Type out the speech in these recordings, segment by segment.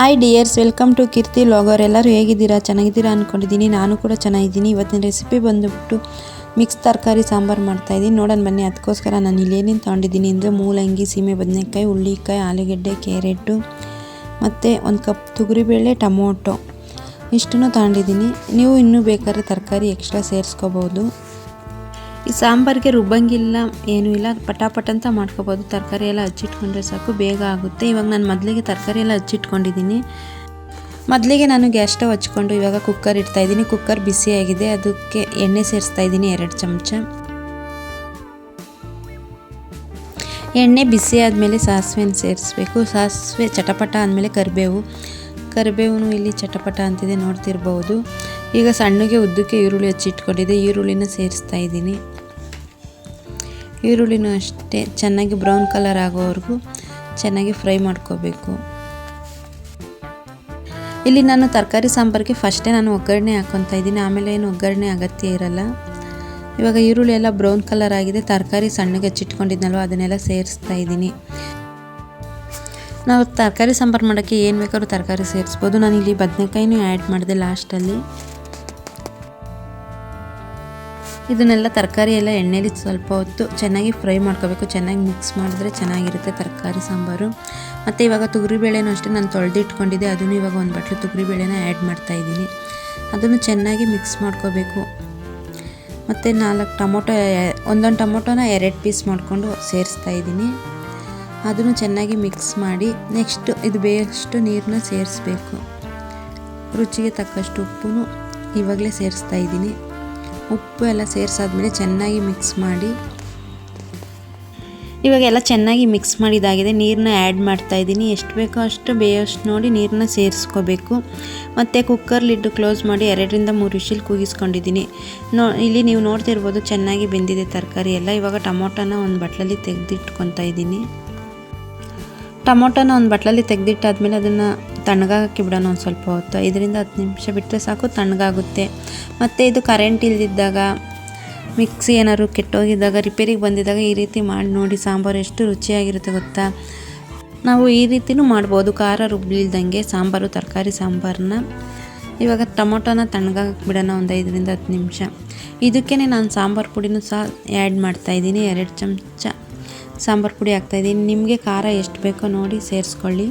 Hi dears welcome to Keerthi logger ಎಲ್ಲರೂ ಹೇಗಿದ್ದೀರಾ? ಚೆನ್ನಾಗಿದ್ದೀರಾ ಅಂದ್ಕೊಂಡಿದ್ದೀನಿ ನಾನು ಕೂಡ ಚೆನ್ನಾಗಿದ್ದೀನಿ. ಇವತ್ತಿನ ರೆಸಿಪಿ ಬಂದುಬಿಟ್ಟು ಮಿಕ್ಸ್ ತರಕಾರಿ, ಸಾಂಬಾರು ಮಾಡ್ತಾಯಿದ್ದೀನಿ ನೋಡೋಣ ಬನ್ನಿ. ಅದಕ್ಕೋಸ್ಕರ ನಾನು ಇಲ್ಲಿ ಏನೇನು ತೊಗೊಂಡಿದ್ದೀನಿ ಅಂದರೆ ಮೂಲಂಗಿ, ಸೀಮೆ ಬದನೆಕಾಯಿ ಹುಳ್ಳಿಕಾಯಿ ಆಲೂಗೆಡ್ಡೆ, ಕ್ಯಾರೆಟು ಮತ್ತು ಒಂದು ಕಪ್ ತೊಗರಿಬೇಳೆ, ಟೊಮೊಟೊ. ಇಷ್ಟನ್ನು ತಗೊಂಡಿದ್ದೀನಿ. ನೀವು ಇನ್ನೂ ಬೇಕಾದ್ರೆ ತರಕಾರಿ ಎಕ್ಸ್ಟ್ರಾ ಸೇರಿಸ್ಕೋಬೋದು. ಈ ಸಾಂಬಾರಿಗೆ ರುಬ್ಬಂಗಿಲ್ಲ, ಏನೂ ಇಲ್ಲ. ಪಟಾಪಟ್ ಅಂತ ಮಾಡ್ಕೋಬೋದು. ತರಕಾರಿ ಎಲ್ಲ ಹಚ್ಚಿಟ್ಕೊಂಡ್ರೆ ಸಾಕು, ಬೇಗ ಆಗುತ್ತೆ. ಇವಾಗ ನಾನು ಮೊದಲಿಗೆ ತರಕಾರಿ ಎಲ್ಲ ಹಚ್ಚಿಟ್ಕೊಂಡಿದ್ದೀನಿ ಮೊದಲಿಗೆ ನಾನು ಗ್ಯಾಸ್ ಸ್ಟವ್ ಹಚ್ಕೊಂಡು ಇವಾಗ ಕುಕ್ಕರ್ ಇಡ್ತಾ ಇದ್ದೀನಿ. ಕುಕ್ಕರ್ ಬಿಸಿಯಾಗಿದೆ ಅದಕ್ಕೆ ಎಣ್ಣೆ ಸೇರಿಸ್ತಾ ಇದ್ದೀನಿ ಎರಡು ಚಮಚ. ಎಣ್ಣೆ ಬಿಸಿ ಆದಮೇಲೆ ಸಾಸಿವೆನ ಸೇರಿಸ್ಬೇಕು. ಸಾಸಿವೆ ಚಟಪಟ ಆದಮೇಲೆ ಕರಿಬೇವು. ಕರಿಬೇವು ಇಲ್ಲಿ ಚಟಪಟ ಅಂತಿದೆ, ನೋಡ್ತಿರ್ಬೋದು. ಈಗ ಸಣ್ಣಗೆ ಉದ್ದಕ್ಕೆ ಈರುಳ್ಳಿ ಹಚ್ಚಿಟ್ಕೊಂಡಿದ್ದೆ ಈರುಳ್ಳಿನ ಸೇರಿಸ್ತಾ ಇದ್ದೀನಿ. ಈರುಳ್ಳಿನೂ ಅಷ್ಟೇ, ಚೆನ್ನಾಗಿ ಬ್ರೌನ್ ಕಲರ್ ಆಗೋವರೆಗೂ ಚೆನ್ನಾಗಿ ಫ್ರೈ ಮಾಡ್ಕೋಬೇಕು. ಇಲ್ಲಿ ನಾನು ತರಕಾರಿ ಸಾಂಬಾರಿಗೆ ಫಸ್ಟೇ ನಾನು ಒಗ್ಗರಣೆ ಹಾಕೊತಾ ಇದ್ದೀನಿ, ಆಮೇಲೆ ಏನು ಒಗ್ಗರಣೆ ಅಗತ್ಯ ಇರಲ್ಲ. ಇವಾಗ ಈರುಳ್ಳಿ ಎಲ್ಲ ಬ್ರೌನ್ ಕಲರ್ ಆಗಿದೆ, ತರಕಾರಿ ಸಣ್ಣಗೆ ಹಚ್ಚಿಟ್ಕೊಂಡಿದ್ನಲ್ವ, ಅದನ್ನೆಲ್ಲ ಸೇರಿಸ್ತಾ ಇದ್ದೀನಿ. ನಾವು ತರಕಾರಿ ಸಾಂಬಾರು ಮಾಡೋಕ್ಕೆ ಏನು ಬೇಕಾದ್ರೂ ತರಕಾರಿ ಸೇರಿಸ್ಬೋದು. ನಾನು ಇಲ್ಲಿ ಬದನೆಕಾಯಿನೂ ಆ್ಯಡ್ ಮಾಡಿದೆ ಲಾಸ್ಟಲ್ಲಿ ಇದನ್ನೆಲ್ಲ ತರಕಾರಿ ಎಲ್ಲ ಎಣ್ಣೆಲಿ ಸ್ವಲ್ಪ ಹೊತ್ತು ಚೆನ್ನಾಗಿ ಫ್ರೈ ಮಾಡ್ಕೋಬೇಕು. ಚೆನ್ನಾಗಿ ಮಿಕ್ಸ್ ಮಾಡಿದ್ರೆ ಚೆನ್ನಾಗಿರುತ್ತೆ ತರಕಾರಿ, ಸಾಂಬಾರು. ಮತ್ತು ಇವಾಗ ತೊಗರಿಬೇಳೆನೂ ಅಷ್ಟೇ ನಾನು ತೊಳೆದಿಟ್ಕೊಂಡಿದ್ದೆ ಅದನ್ನು ಇವಾಗ ಒಂದು ಬಟ್ಲು ತೊಗರಿಬೇಳೆನ ಆ್ಯಡ್ ಮಾಡ್ತಾಯಿದ್ದೀನಿ ಅದನ್ನು ಚೆನ್ನಾಗಿ ಮಿಕ್ಸ್ ಮಾಡ್ಕೋಬೇಕು. ಮತ್ತು ನಾಲ್ಕು ಟೊಮೊಟೊ, ಒಂದೊಂದು ಟೊಮೊಟೊನ ಎರಡು ಪೀಸ್ ಮಾಡಿಕೊಂಡು ಸೇರಿಸ್ತಾ ಇದ್ದೀನಿ. ಅದನ್ನು ಚೆನ್ನಾಗಿ ಮಿಕ್ಸ್ ಮಾಡಿ ನೆಕ್ಸ್ಟು ಇದು ಬೇಯಷ್ಟು ನೀರನ್ನ ಸೇರಿಸ್ಬೇಕು. ರುಚಿಗೆ ತಕ್ಕಷ್ಟು ಉಪ್ಪು ಇವಾಗಲೇ ಸೇರಿಸ್ತಾ ಇದ್ದೀನಿ. ಉಪ್ಪು ಎಲ್ಲ ಸೇರಿಸಾದ್ಮೇಲೆ ಚೆನ್ನಾಗಿ ಮಿಕ್ಸ್ ಮಾಡಿ. ಇವಾಗ ಎಲ್ಲ ಚೆನ್ನಾಗಿ ಮಿಕ್ಸ್ ಮಾಡಿದಾಗಿದೆ. ನೀರನ್ನ ಆ್ಯಡ್ ಮಾಡ್ತಾ ಇದ್ದೀನಿ. ಎಷ್ಟು ಬೇಕೋ ಅಷ್ಟು ಬೇಯೋಷ್ಟು ನೋಡಿ ನೀರನ್ನ ಸೇರಿಸ್ಕೋಬೇಕು. ಮತ್ತು ಕುಕ್ಕರ್ಲಿಟ್ಟು ಕ್ಲೋಸ್ ಮಾಡಿ ಎರಡರಿಂದ ಮೂರು ವಿಷಲ್ ಕೂಗಿಸ್ಕೊಂಡಿದ್ದೀನಿ ನೋ, ಇಲ್ಲಿ ನೀವು ನೋಡ್ತಿರ್ಬೋದು ಚೆನ್ನಾಗಿ ಬೆಂದಿದೆ ತರಕಾರಿ ಎಲ್ಲ. ಇವಾಗ ಟೊಮೊಟೊನ ಒಂದು ಬಟ್ಲಲ್ಲಿ ತೆಗೆದಿಟ್ಕೊತಾ ಇದ್ದೀನಿ. ಟೊಮೊಟೊನ ಒಂದು ಬಟ್ಲಲ್ಲಿ ತೆಗೆದಿಟ್ಟಾದ್ಮೇಲೆ ಅದನ್ನು ತಣ್ಣಗಾಕಿ ಬಿಡೋಣ ಒಂದು ಸ್ವಲ್ಪ ಹೊತ್ತು. ಐದರಿಂದ ಹತ್ತು ನಿಮಿಷ ಬಿಟ್ಟರೆ ಸಾಕು, ತಣ್ಣಗಾಗುತ್ತೆ. ಮತ್ತು ಇದು ಕರೆಂಟ್ ಇಲ್ದಿದ್ದಾಗ ಮಿಕ್ಸಿ ಏನಾದ್ರು ಕೆಟ್ಟೋಗಿದ್ದಾಗ ರಿಪೇರಿಗೆ ಬಂದಿದ್ದಾಗ ಈ ರೀತಿ ಮಾಡಿ ನೋಡಿ, ಸಾಂಬಾರು ಎಷ್ಟು ರುಚಿಯಾಗಿರುತ್ತೆ ಗೊತ್ತಾ? ನಾವು ಈ ರೀತಿಯೂ ಮಾಡ್ಬೋದು. ಖಾರ ರುಬ್ಬಿಲ್ದಂಗೆ ಸಾಂಬಾರು, ತರಕಾರಿ ಸಾಂಬಾರನ್ನ ಇವಾಗ ಟೊಮೊಟೊನ ತಣ್ಣಗಾಕಿ ಬಿಡೋಣ ಒಂದು ಐದರಿಂದ ಹತ್ತು ನಿಮಿಷ. ಇದಕ್ಕೇ ನಾನು ಸಾಂಬಾರು ಪುಡಿನೂ ಸಹ ಆ್ಯಡ್ ಮಾಡ್ತಾಯಿದ್ದೀನಿ ಎರಡು ಚಮಚ ಸಾಂಬಾರು ಪುಡಿ ಹಾಕ್ತಾಯಿದ್ದೀನಿ ನಿಮಗೆ ಖಾರ ಎಷ್ಟು ಬೇಕೋ ನೋಡಿ ಸೇರಿಸ್ಕೊಳ್ಳಿ.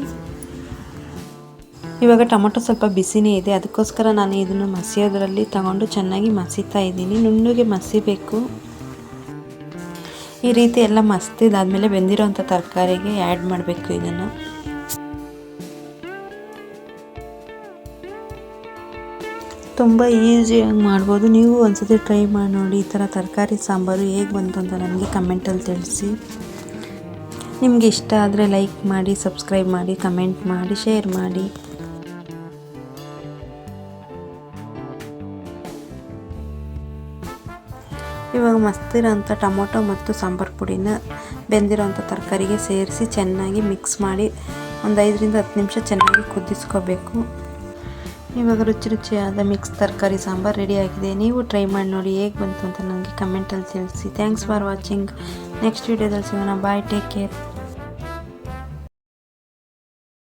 ಇವಾಗ ಟೊಮೊಟೊ ಸ್ವಲ್ಪ ಬಿಸಿನೇ ಇದೆ. ಅದಕ್ಕೋಸ್ಕರ ನಾನು ಇದನ್ನು ಮಸಿಯೋದ್ರಲ್ಲಿ ತಗೊಂಡು ಚೆನ್ನಾಗಿ ಮಸಿತಾ ಇದ್ದೀನಿ. ನುಣ್ಣಗೆ ಮಸಿಬೇಕು. ಈ ರೀತಿ ಎಲ್ಲ ಮಸ್ತಿದಾದಮೇಲೆ ಬೆಂದಿರೋಂಥ ತರಕಾರಿಗೆ ಆ್ಯಡ್ ಮಾಡಬೇಕು ಇದನ್ನು. ತುಂಬ ಈಸಿಯಾಗಿ ಮಾಡ್ಬೋದು. ನೀವು ಒಂದ್ಸತಿ ಟ್ರೈ ಮಾಡಿ ನೋಡಿ ಈ ಥರ ತರಕಾರಿ ಸಾಂಬಾರು ಹೇಗೆ ಬಂತು ಅಂತ ನನಗೆ ಕಮೆಂಟಲ್ಲಿ ತಿಳಿಸಿ. ನಿಮಗೆ ಇಷ್ಟ ಆದರೆ ಲೈಕ್ ಮಾಡಿ ಸಬ್ಸ್ಕ್ರೈಬ್ ಮಾಡಿ ಕಮೆಂಟ್ ಮಾಡಿ ಶೇರ್ ಮಾಡಿ. ಇವಾಗ ಮಸ್ತಿರೋಂಥ ಟೊಮೊಟೊ ಮತ್ತು ಸಾಂಬಾರು ಪುಡಿನ ಬೆಂದಿರೋಂಥ ತರಕಾರಿಗೆ ಸೇರಿಸಿ ಚೆನ್ನಾಗಿ ಮಿಕ್ಸ್ ಮಾಡಿ ಒಂದು ಐದರಿಂದ ಹತ್ತು ನಿಮಿಷ ಚೆನ್ನಾಗಿ ಕುದಿಸ್ಕೋಬೇಕು. ಇವಾಗ ರುಚಿ ರುಚಿಯಾದ ಮಿಕ್ಸ್ ತರಕಾರಿ ಸಾಂಬಾರು ಆಗಿದೆ. ನೀವು ಟ್ರೈ ಮಾಡಿ ನೋಡಿ ಹೇಗೆ ಬಂತು ಅಂತ ನನಗೆ ಕಮೆಂಟಲ್ಲಿ ತಿಳಿಸಿ. ಥ್ಯಾಂಕ್ಸ್ ಫಾರ್ ವಾಚಿಂಗ್ ನೆಕ್ಸ್ಟ್ ವೀಡಿಯೋದಲ್ಲಿ ಸಿಗೋಣ. Bye take care